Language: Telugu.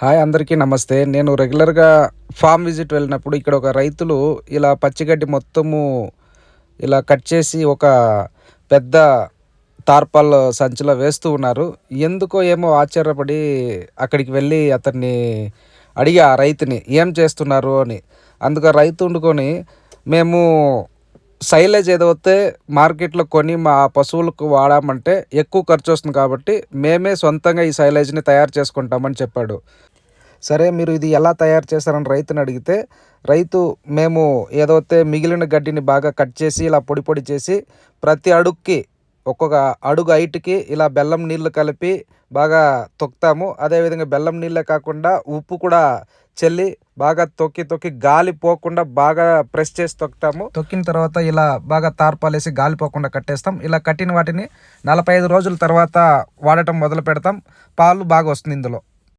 హాయ్ అందరికీ నమస్తే. నేను రెగ్యులర్గా ఫామ్ విజిట్ వెళ్ళినప్పుడు ఇక్కడ ఒక రైతులు ఇలా పచ్చిగడ్డి మొత్తము ఇలా కట్ చేసి ఒక పెద్ద తార్పాల్ సంచిలో వేస్తూ ఉన్నారు. ఎందుకో ఏమో ఆశ్చర్యపడి అక్కడికి వెళ్ళి అతన్ని అడిగా ఆ రైతుని ఏం చేస్తున్నారు అని. అందుకు రైతు వండుకొని మేము సైలేజ్ ఏదైతే మార్కెట్లో కొని మా పశువులకు వాడామంటే ఎక్కువ ఖర్చు వస్తుంది కాబట్టి మేమే సొంతంగా ఈ సైలేజ్ని తయారు చేసుకుంటామని చెప్పాడు. సరే మీరు ఇది ఎలా తయారు చేస్తారని రైతుని అడిగితే రైతు మేము ఏదైతే మిగిలిన గడ్డిని బాగా కట్ చేసి ఇలా పొడి పొడి చేసి ప్రతి అడుక్కి ఒక్కొక్క అడుగు హైట్కి ఇలా బెల్లం నీళ్ళు కలిపి బాగా తొక్కుతాము. అదేవిధంగా బెల్లం నీళ్ళే కాకుండా ఉప్పు కూడా చల్లి బాగా తొక్కి తొక్కి గాలి పోకుండా బాగా ప్రెస్ చేసి తొక్కుతాము. తొక్కిన తర్వాత ఇలా బాగా తార్పాలేసి గాలి పోకుండా కట్టేస్తాం. ఇలా కట్టిన వాటిని నలభై ఐదు రోజుల తర్వాత వాడటం మొదలు పెడతాం. పాలు బాగా వస్తుంది ఇందులో.